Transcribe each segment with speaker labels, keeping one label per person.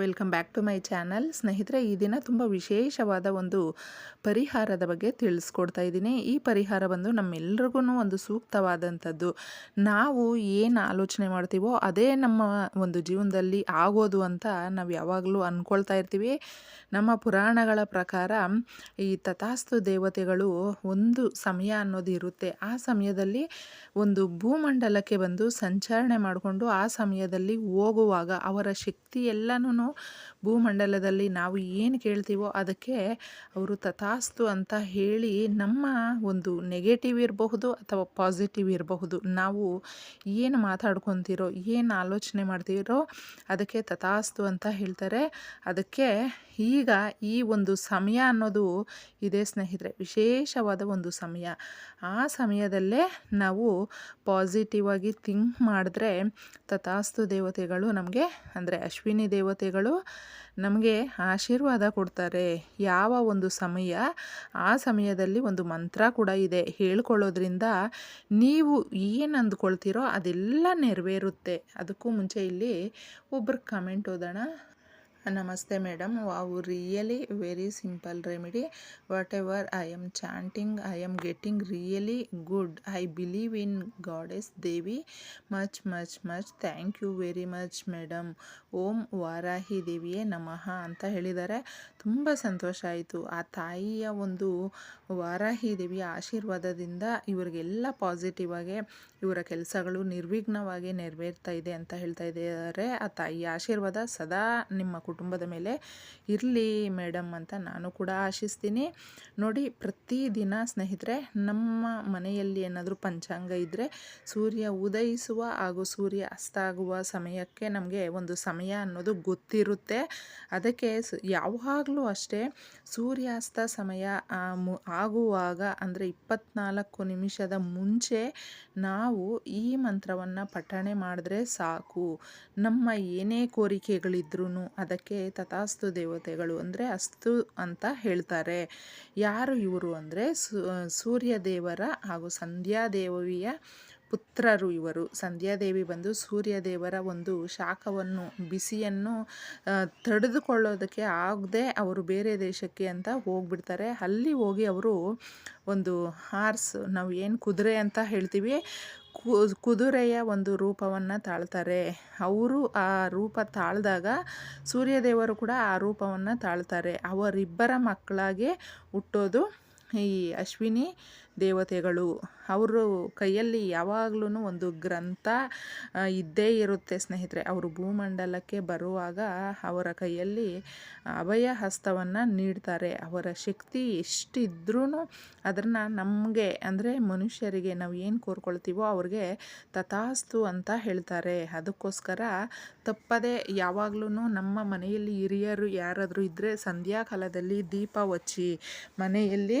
Speaker 1: Welcome back to my channel. ಸ್ನೇಹಿತರೆ, ಈ ದಿನ ತುಂಬ ವಿಶೇಷವಾದ ಒಂದು ಪರಿಹಾರದ ಬಗ್ಗೆ ತಿಳಿಸ್ಕೊಡ್ತಾ ಇದ್ದೀನಿ. ಈ ಪರಿಹಾರ ಬಂದು ನಮ್ಮೆಲ್ರಿಗೂ ಒಂದು ಸೂಕ್ತವಾದಂಥದ್ದು. ನಾವು ಏನು ಆಲೋಚನೆ ಮಾಡ್ತೀವೋ ಅದೇ ನಮ್ಮ ಒಂದು ಜೀವನದಲ್ಲಿ ಆಗೋದು ಅಂತ ನಾವು ಯಾವಾಗಲೂ ಅಂದ್ಕೊಳ್ತಾ ಇರ್ತೀವಿ. ನಮ್ಮ ಪುರಾಣಗಳ ಪ್ರಕಾರ ಈ ತಥಾಸ್ತು ದೇವತೆಗಳು ಒಂದು ಸಮಯ ಅನ್ನೋದು ಇರುತ್ತೆ. ಆ ಸಮಯದಲ್ಲಿ ಒಂದು ಭೂಮಂಡಲಕ್ಕೆ ಬಂದು ಸಂಚರಣೆ ಮಾಡಿಕೊಂಡು ಆ ಸಮಯದಲ್ಲಿ ಹೋಗುವಾಗ ಅವರ ಶಕ್ತಿ ಎಲ್ಲನೂ ಭೂಮಂಡಲದಲ್ಲಿ ನಾವು ಏನು ಕೇಳ್ತೀವೋ ಅದಕ್ಕೆ ಅವರು ತಥಾಸ್ತು ಅಂತ ಹೇಳಿ ನಮ್ಮ ಒಂದು ನೆಗೆಟಿವ್ ಇರಬಹುದು ಅಥವಾ ಪಾಸಿಟಿವ್ ಇರಬಹುದು. ನಾವು ಏನು ಮಾತಾಡ್ಕೊತಿರೋ, ಏನು ಆಲೋಚನೆ ಮಾಡ್ತೀರೋ ಅದಕ್ಕೆ ತಥಾಸ್ತು ಅಂತ ಹೇಳ್ತಾರೆ. ಅದಕ್ಕೆ ಈಗ ಈ ಒಂದು ಸಮಯ ಅನ್ನೋದು ಇದೆ ಸ್ನೇಹಿತರೆ, ವಿಶೇಷವಾದ ಒಂದು ಸಮಯ. ಆ ಸಮಯದಲ್ಲೇ ನಾವು ಪಾಸಿಟಿವ್ ಆಗಿ ಥಿಂಕ್ ಮಾಡಿದ್ರೆ ತಥಾಸ್ತು ದೇವತೆಗಳು ನಮಗೆ, ಅಂದರೆ ಅಶ್ವಿನಿ ದೇವತೆಗಳು ನಮಗೆ ಆಶೀರ್ವಾದ ಕೊಡ್ತಾರೆ. ಯಾವ ಒಂದು ಸಮಯ, ಆ ಸಮಯದಲ್ಲಿ ಒಂದು ಮಂತ್ರ ಕೂಡ ಇದೆ. ಹೇಳ್ಕೊಳ್ಳೋದ್ರಿಂದ ನೀವು ಏನು ಅಂದ್ಕೊಳ್ತೀರೋ ಅದೆಲ್ಲ ನೆರವೇರುತ್ತೆ. ಅದಕ್ಕೂ ಮುಂಚೆ ಇಲ್ಲಿ ಒಬ್ಬರು ಕಮೆಂಟ್ ಓದೋಣ. ನಮಸ್ತೆ madam. Wow really very simple remedy whatever I am chanting I am getting really good I believe in goddess Devi much much much thank you very much madam Om Varahi ದೇವಿಯೇ ನಮಃ ಅಂತ ಹೇಳಿದ್ದಾರೆ. ತುಂಬ ಸಂತೋಷ ಆಯಿತು. ಆ ತಾಯಿಯ ಒಂದು ವಾರಾಹಿ ದೇವಿಯ ಆಶೀರ್ವಾದದಿಂದ ಇವರಿಗೆಲ್ಲ ಪಾಸಿಟಿವ್ ಆಗಿ ಇವರ ಕೆಲಸಗಳು ನಿರ್ವಿಘ್ನವಾಗಿ ನೆರವೇರ್ತಾ ಇದೆ ಅಂತ ಹೇಳ್ತಾ ಇದ್ದಾರೆ. ಆ ತಾಯಿಯ ಆಶೀರ್ವಾದ ಸದಾ ನಿಮ್ಮ ಕುಟುಂಬದ ಮೇಲೆ ಇರಲಿ ಮೇಡಮ್ ಅಂತ ನಾನು ಕೂಡ ಆಶಿಸ್ತೀನಿ. ನೋಡಿ ಪ್ರತಿದಿನ ಸ್ನೇಹಿತರೆ, ನಮ್ಮ ಮನೆಯಲ್ಲಿ ಏನಾದರೂ ಪಂಚಾಂಗ ಇದ್ದರೆ ಸೂರ್ಯ ಉದಯಿಸುವ ಹಾಗೂ ಸೂರ್ಯ ಅಸ್ತ ಆಗುವ ಸಮಯಕ್ಕೆ ನಮಗೆ ಒಂದು ಸಮಯ ಅನ್ನೋದು ಗೊತ್ತಿರುತ್ತೆ. ಅದಕ್ಕೆ ಯಾವಾಗಲೂ ಅಷ್ಟೇ ಸೂರ್ಯಾಸ್ತ ಸಮಯ ಆಗುವಾಗ ಅಂದರೆ ಇಪ್ಪತ್ನಾಲ್ಕು ನಿಮಿಷದ ಮುಂಚೆ ನಾವು ಈ ಮಂತ್ರವನ್ನು ಪಠಣೆ ಮಾಡಿದ್ರೆ ಸಾಕು. ನಮ್ಮ ಏನೇ ಕೋರಿಕೆಗಳಿದ್ರೂ ಅದಕ್ಕೆ ತಥಾಸ್ತು ದೇವತೆಗಳು ಅಂದರೆ ಅಸ್ತು ಅಂತ ಹೇಳ್ತಾರೆ. ಯಾರು ಇವರು ಅಂದರೆ ಸೂರ್ಯದೇವರ ಹಾಗೂ ಸಂಧ್ಯಾದೇವಿಯ ಪುತ್ರರು ಇವರು. ಸಂಧ್ಯಾದೇವಿ ಬಂದು ಸೂರ್ಯದೇವರ ಒಂದು ಶಾಖವನ್ನು, ಬಿಸಿಯನ್ನು ತಡೆದುಕೊಳ್ಳೋದಕ್ಕೆ ಆಗದೆ ಅವರು ಬೇರೆ ದೇಶಕ್ಕೆ ಅಂತ ಹೋಗ್ಬಿಡ್ತಾರೆ. ಅಲ್ಲಿ ಹೋಗಿ ಅವರು ಒಂದು ಹಾರ್ಸ್, ನಾವು ಏನು ಕುದುರೆ ಅಂತ ಹೇಳ್ತೀವಿ ಕುದುರೆಯ ಒಂದು ರೂಪವನ್ನು ತಾಳ್ತಾರೆ. ಅವರು ಆ ರೂಪ ತಾಳಿದಾಗ ಸೂರ್ಯದೇವರು ಕೂಡ ಆ ರೂಪವನ್ನು ತಾಳ್ತಾರೆ. ಅವರಿಬ್ಬರ ಮಕ್ಕಳಾಗೆ ಹುಟ್ಟೋದು ಈ ಅಶ್ವಿನಿ ದೇವತೆಗಳು, ಅವರು ಕೈಯಲ್ಲಿ ಯಾವಾಗ್ಲೂ ಒಂದು ಗ್ರಂಥ ಇದ್ದೇ ಇರುತ್ತೆ ಸ್ನೇಹಿತರೆ. ಅವರು ಭೂಮಂಡಲಕ್ಕೆ ಬರುವಾಗ ಅವರ ಕೈಯಲ್ಲಿ ಅಭಯ ಹಸ್ತವನ್ನು ನೀಡ್ತಾರೆ. ಅವರ ಶಕ್ತಿ ಎಷ್ಟಿದ್ರೂ ಅದನ್ನು ನಮಗೆ, ಅಂದರೆ ಮನುಷ್ಯರಿಗೆ ನಾವು ಏನು ಕೋರ್ಕೊಳ್ತೀವೋ ಅವ್ರಿಗೆ ತಥಾಸ್ತು ಅಂತ ಹೇಳ್ತಾರೆ. ಅದಕ್ಕೋಸ್ಕರ ತಪ್ಪದೆ ಯಾವಾಗ್ಲೂ ನಮ್ಮ ಮನೆಯಲ್ಲಿ ಹಿರಿಯರು ಯಾರಾದರೂ ಇದ್ದರೆ ಸಂಧ್ಯಾಕಾಲದಲ್ಲಿ ದೀಪ ಹಚ್ಚಿ ಮನೆಯಲ್ಲಿ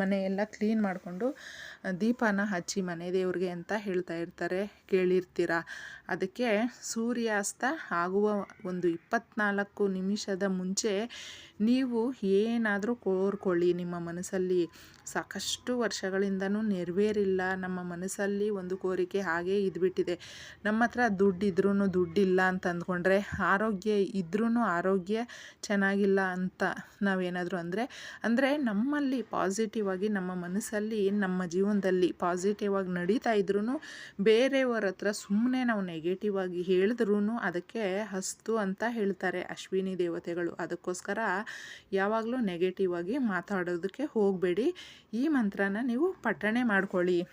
Speaker 1: ಮನೆಯೆಲ್ಲ ಕ್ಲೀನ್ ಮಾಡಿಕೊಂಡು ದೀಪನ ಹಚ್ಚಿ ಮನೆ ದೇವ್ರಿಗೆ ಅಂತ ಹೇಳ್ತಾ ಇರ್ತಾರೆ. ಕೇಳಿರ್ತೀರ? ಅದಕ್ಕೆ ಸೂರ್ಯಾಸ್ತ ಆಗುವ ಒಂದು ಇಪ್ಪತ್ನಾಲ್ಕು ನಿಮಿಷದ ಮುಂಚೆ ನೀವು ಏನಾದರೂ ಕೋರ್ಕೊಳ್ಳಿ. ನಿಮ್ಮ ಮನಸ್ಸಲ್ಲಿ ಸಾಕಷ್ಟು ವರ್ಷಗಳಿಂದನೂ ನೆರವೇರಿಲ್ಲ. ನಮ್ಮ ಮನಸ್ಸಲ್ಲಿ ಒಂದು ಕೋರಿಕೆ ಹಾಗೇ ಇದ್ಬಿಟ್ಟಿದೆ. ನಮ್ಮ ಹತ್ರ ದುಡ್ಡಿದ್ರೂ ದುಡ್ಡಿಲ್ಲ ಅಂತ ಅಂದ್ಕೊಂಡ್ರೆ, ಆರೋಗ್ಯ ಇದ್ರೂ ಆರೋಗ್ಯ ಚೆನ್ನಾಗಿಲ್ಲ ಅಂತ ನಾವೇನಾದರೂ ಅಂದರೆ ಅಂದರೆ ನಮ್ಮಲ್ಲಿ ಪಾಸಿಟಿವ್ ಆಗಿ ನಮ್ಮ ಮನಸ್ಸಲ್ಲಿ, ನಮ್ಮ ಜೀವನದಲ್ಲಿ ಪಾಸಿಟಿವ್ ಆಗಿ ನಡೀತಾ ಇದ್ರೂ ಬೇರೆಯವರ ಹತ್ರ ಸುಮ್ಮನೆ ನಾವು ನೆಗೆಟಿವ್ ಆಗಿ ಹೇಳಿದ್ರೂ ಅದಕ್ಕೆ ಹಸ್ತು ಅಂತ ಹೇಳ್ತಾರೆ ಅಶ್ವಿನಿ ದೇವತೆಗಳು. ಅದಕ್ಕೋಸ್ಕರ ಯಾವಾಗಲೂ ನೆಗೆಟಿವ್ ಆಗಿ ಮಾತಾಡೋದಕ್ಕೆ ಹೋಗಬೇಡಿ. ಈ ಮಂತ್ರನ ನೀವು ಪಠಣೆ ಮಾಡ್ಕೊಳ್ಳಿ.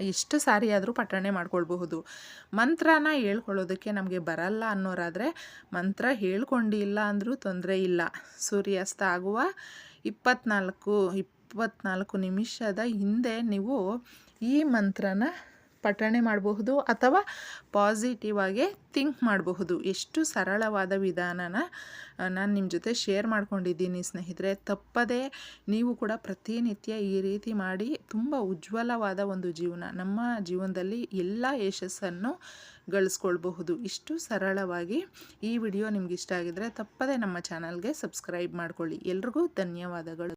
Speaker 1: ಎಷ್ಟು ಸಾರಿ ಆದರೂ ಪಠಣೆ ಮಾಡ್ಕೊಳ್ಬಹುದು. ಮಂತ್ರನ ಹೇಳ್ಕೊಳ್ಳೋದಕ್ಕೆ ನಮಗೆ ಬರಲ್ಲ ಅನ್ನೋರಾದರೆ, ಮಂತ್ರ ಹೇಳ್ಕೊಂಡಿಲ್ಲ ಅಂದರೂ ತೊಂದರೆ ಇಲ್ಲ. ಸೂರ್ಯಾಸ್ತ ಆಗುವ ಇಪ್ಪತ್ನಾಲ್ಕು ಇಪ್ಪತ್ತ್ನಾಲ್ಕು ನಿಮಿಷದ ಹಿಂದೆ ನೀವು ಈ ಮಂತ್ರನ ಪಠಣೆ ಮಾಡಬಹುದು ಅಥವಾ ಪಾಸಿಟಿವ್ ಆಗಿ ಥಿಂಕ್ ಮಾಡಬಹುದು. ಎಷ್ಟು ಸರಳವಾದ ವಿಧಾನನ ನಾನು ನಿಮ್ಮ ಜೊತೆ ಶೇರ್ ಮಾಡ್ಕೊಂಡಿದ್ದೀನಿ ಸ್ನೇಹಿತರೆ. ತಪ್ಪದೇ ನೀವು ಕೂಡ ಪ್ರತಿನಿತ್ಯ ಈ ರೀತಿ ಮಾಡಿ ತುಂಬ ಉಜ್ವಲವಾದ ಒಂದು ಜೀವನ, ನಮ್ಮ ಜೀವನದಲ್ಲಿ ಎಲ್ಲ ಯಶಸ್ಸನ್ನು ಗಳಿಸ್ಕೊಳ್ಬಹುದು. ಇಷ್ಟು ಸರಳವಾಗಿ ಈ ವಿಡಿಯೋ ನಿಮ್ಗೆ ಇಷ್ಟ ಆಗಿದ್ರೆ ತಪ್ಪದೇ ನಮ್ಮ ಚಾನಲ್ಗೆ ಸಬ್ಸ್ಕ್ರೈಬ್ ಮಾಡ್ಕೊಳ್ಳಿ. ಎಲ್ರಿಗೂ ಧನ್ಯವಾದಗಳು.